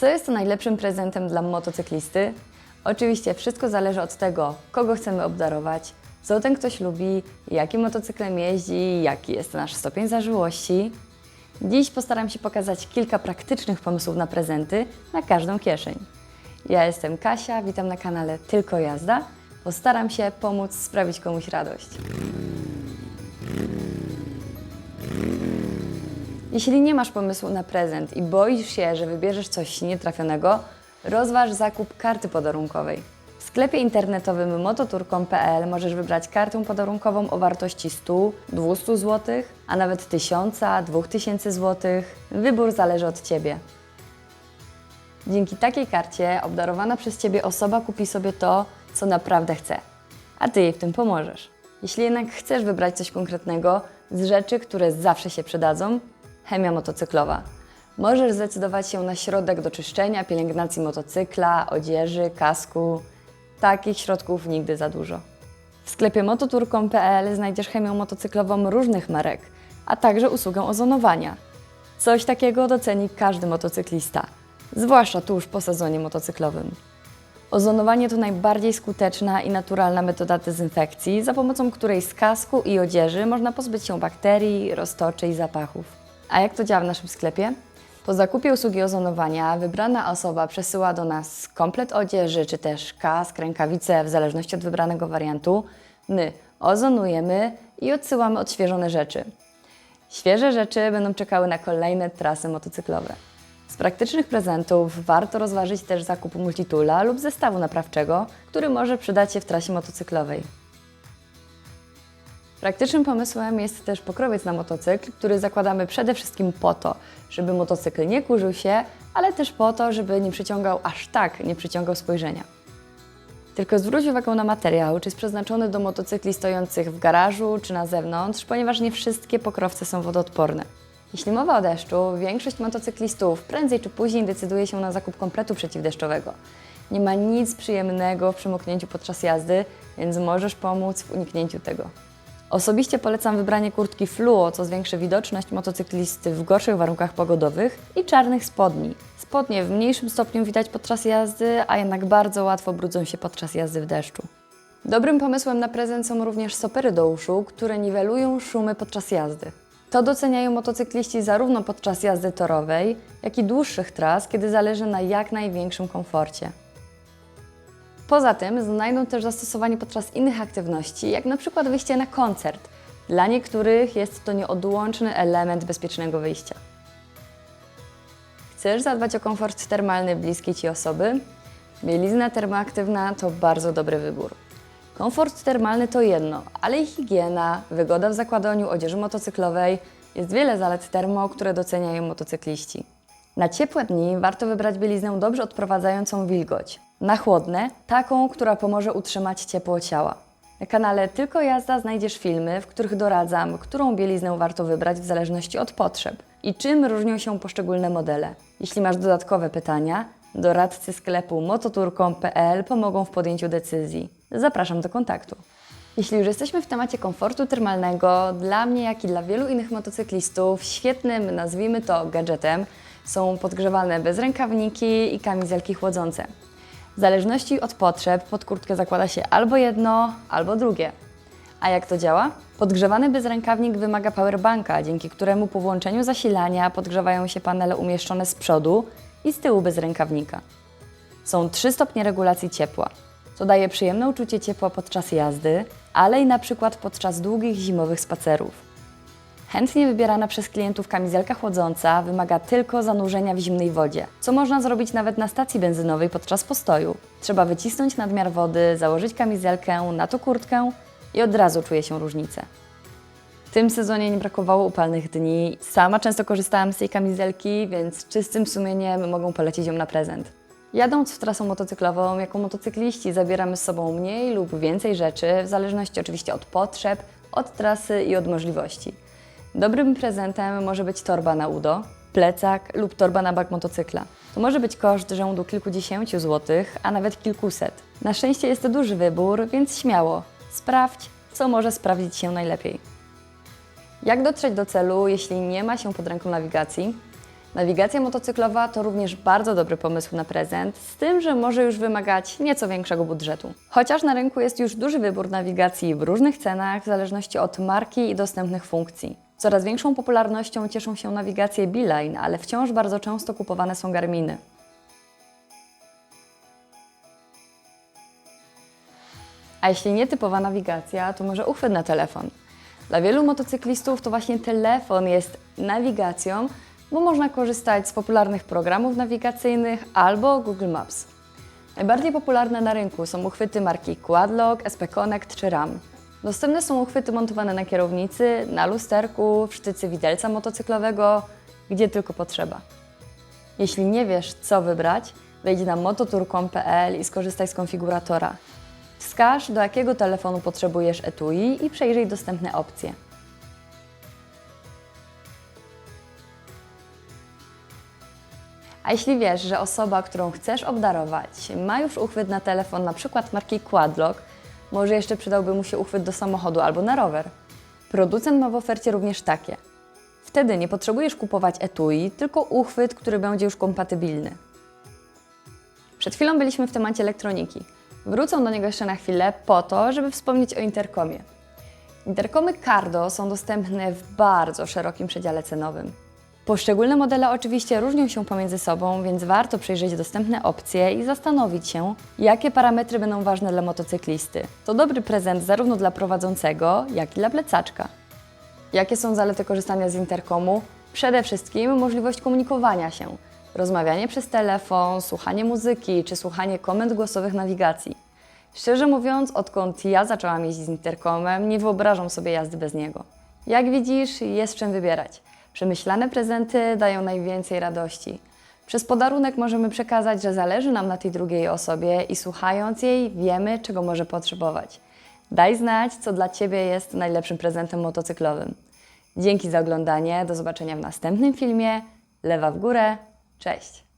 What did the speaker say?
Co jest to najlepszym prezentem dla motocyklisty? Oczywiście wszystko zależy od tego, kogo chcemy obdarować, co ten ktoś lubi, jakim motocyklem jeździ, jaki jest nasz stopień zażyłości. Dziś postaram się pokazać kilka praktycznych pomysłów na prezenty na każdą kieszeń. Ja jestem Kasia, witam na kanale Tylko Jazda. Postaram się pomóc sprawić komuś radość. Jeśli nie masz pomysłu na prezent i boisz się, że wybierzesz coś nietrafionego, rozważ zakup karty podarunkowej. W sklepie internetowym mototur.pl możesz wybrać kartę podarunkową o wartości 100, 200 zł, a nawet 1000, 2000 zł. Wybór zależy od Ciebie. Dzięki takiej karcie obdarowana przez Ciebie osoba kupi sobie to, co naprawdę chce, a Ty jej w tym pomożesz. Jeśli jednak chcesz wybrać coś konkretnego z rzeczy, które zawsze się przydadzą, chemia motocyklowa. Możesz zdecydować się na środek do czyszczenia, pielęgnacji motocykla, odzieży, kasku. Takich środków nigdy za dużo. W sklepie mototur.pl znajdziesz chemię motocyklową różnych marek, a także usługę ozonowania. Coś takiego doceni każdy motocyklista, zwłaszcza tuż po sezonie motocyklowym. Ozonowanie to najbardziej skuteczna i naturalna metoda dezynfekcji, za pomocą której z kasku i odzieży można pozbyć się bakterii, roztoczy i zapachów. A jak to działa w naszym sklepie? Po zakupie usługi ozonowania wybrana osoba przesyła do nas komplet odzieży, czy też kask, rękawice, w zależności od wybranego wariantu. My ozonujemy i odsyłamy odświeżone rzeczy. Świeże rzeczy będą czekały na kolejne trasy motocyklowe. Z praktycznych prezentów warto rozważyć też zakup multitula lub zestawu naprawczego, który może przydać się w trasie motocyklowej. Praktycznym pomysłem jest też pokrowiec na motocykl, który zakładamy przede wszystkim po to, żeby motocykl nie kurzył się, ale też po to, żeby nie przyciągał aż tak, nie przyciągał spojrzenia. Tylko zwróć uwagę na materiał, czy jest przeznaczony do motocykli stojących w garażu czy na zewnątrz, ponieważ nie wszystkie pokrowce są wodoodporne. Jeśli mowa o deszczu, większość motocyklistów prędzej czy później decyduje się na zakup kompletu przeciwdeszczowego. Nie ma nic przyjemnego w przymoknięciu podczas jazdy, więc możesz pomóc w uniknięciu tego. Osobiście polecam wybranie kurtki fluo, co zwiększy widoczność motocyklisty w gorszych warunkach pogodowych i czarnych spodni. Spodnie w mniejszym stopniu widać podczas jazdy, a jednak bardzo łatwo brudzą się podczas jazdy w deszczu. Dobrym pomysłem na prezent są również sopery do uszu, które niwelują szumy podczas jazdy. To doceniają motocykliści zarówno podczas jazdy torowej, jak i dłuższych tras, kiedy zależy na jak największym komforcie. Poza tym znajdą też zastosowanie podczas innych aktywności, jak na przykład wyjście na koncert. Dla niektórych jest to nieodłączny element bezpiecznego wyjścia. Chcesz zadbać o komfort termalny bliskiej Ci osoby? Bielizna termoaktywna to bardzo dobry wybór. Komfort termalny to jedno, ale i higiena, wygoda w zakładaniu odzieży motocyklowej, jest wiele zalet termo, które doceniają motocykliści. Na ciepłe dni warto wybrać bieliznę dobrze odprowadzającą wilgoć. Na chłodne, taką, która pomoże utrzymać ciepło ciała. Na kanale Tylko Jazda znajdziesz filmy, w których doradzam, którą bieliznę warto wybrać w zależności od potrzeb i czym różnią się poszczególne modele. Jeśli masz dodatkowe pytania, doradcy sklepu mototur.pl pomogą w podjęciu decyzji. Zapraszam do kontaktu. Jeśli już jesteśmy w temacie komfortu termalnego, dla mnie, jak i dla wielu innych motocyklistów, świetnym, nazwijmy to, gadżetem są podgrzewane bezrękawniki i kamizelki chłodzące. W zależności od potrzeb pod kurtkę zakłada się albo jedno, albo drugie. A jak to działa? Podgrzewany bezrękawnik wymaga powerbanka, dzięki któremu po włączeniu zasilania podgrzewają się panele umieszczone z przodu i z tyłu bezrękawnika. Są trzy stopnie regulacji ciepła, co daje przyjemne uczucie ciepła podczas jazdy, ale i na przykład podczas długich zimowych spacerów. Chętnie wybierana przez klientów kamizelka chłodząca wymaga tylko zanurzenia w zimnej wodzie, co można zrobić nawet na stacji benzynowej podczas postoju. Trzeba wycisnąć nadmiar wody, założyć kamizelkę, na to kurtkę i od razu czuje się różnicę. W tym sezonie nie brakowało upalnych dni. Sama często korzystałam z tej kamizelki, więc czystym sumieniem mogą polecić ją na prezent. Jadąc w trasą motocyklową, jako motocykliści zabieramy z sobą mniej lub więcej rzeczy, w zależności oczywiście od potrzeb, od trasy i od możliwości. Dobrym prezentem może być torba na udo, plecak lub torba na bak motocykla. To może być koszt rzędu kilkudziesięciu złotych, a nawet kilkuset. Na szczęście jest to duży wybór, więc śmiało, sprawdź, co może sprawdzić się najlepiej. Jak dotrzeć do celu, jeśli nie ma się pod ręką nawigacji? Nawigacja motocyklowa to również bardzo dobry pomysł na prezent, z tym, że może już wymagać nieco większego budżetu. Chociaż na rynku jest już duży wybór nawigacji w różnych cenach, w zależności od marki i dostępnych funkcji. Coraz większą popularnością cieszą się nawigacje Beeline, ale wciąż bardzo często kupowane są Garminy. A jeśli nie typowa nawigacja, to może uchwyt na telefon. Dla wielu motocyklistów to właśnie telefon jest nawigacją, bo można korzystać z popularnych programów nawigacyjnych albo Google Maps. Najbardziej popularne na rynku są uchwyty marki Quadlock, SP Connect czy RAM. Dostępne są uchwyty montowane na kierownicy, na lusterku, w sztycy widelca motocyklowego, gdzie tylko potrzeba. Jeśli nie wiesz, co wybrać, wejdź na mototour.com.pl i skorzystaj z konfiguratora. Wskaż, do jakiego telefonu potrzebujesz etui i przejrzyj dostępne opcje. A jeśli wiesz, że osoba, którą chcesz obdarować, ma już uchwyt na telefon, na przykład marki Quadlock, może jeszcze przydałby mu się uchwyt do samochodu albo na rower. Producent ma w ofercie również takie. Wtedy nie potrzebujesz kupować etui, tylko uchwyt, który będzie już kompatybilny. Przed chwilą byliśmy w temacie elektroniki. Wrócę do niego jeszcze na chwilę po to, żeby wspomnieć o interkomie. Interkomy Cardo są dostępne w bardzo szerokim przedziale cenowym. Poszczególne modele oczywiście różnią się pomiędzy sobą, więc warto przejrzeć dostępne opcje i zastanowić się, jakie parametry będą ważne dla motocyklisty. To dobry prezent zarówno dla prowadzącego, jak i dla plecaczka. Jakie są zalety korzystania z interkomu? Przede wszystkim możliwość komunikowania się, rozmawianie przez telefon, słuchanie muzyki czy słuchanie komend głosowych nawigacji. Szczerze mówiąc, odkąd ja zaczęłam jeździć z interkomem, nie wyobrażam sobie jazdy bez niego. Jak widzisz, jest czym wybierać. Przemyślane prezenty dają najwięcej radości. Przez podarunek możemy przekazać, że zależy nam na tej drugiej osobie i słuchając jej wiemy, czego może potrzebować. Daj znać, co dla Ciebie jest najlepszym prezentem motocyklowym. Dzięki za oglądanie, do zobaczenia w następnym filmie. Lewa w górę, cześć!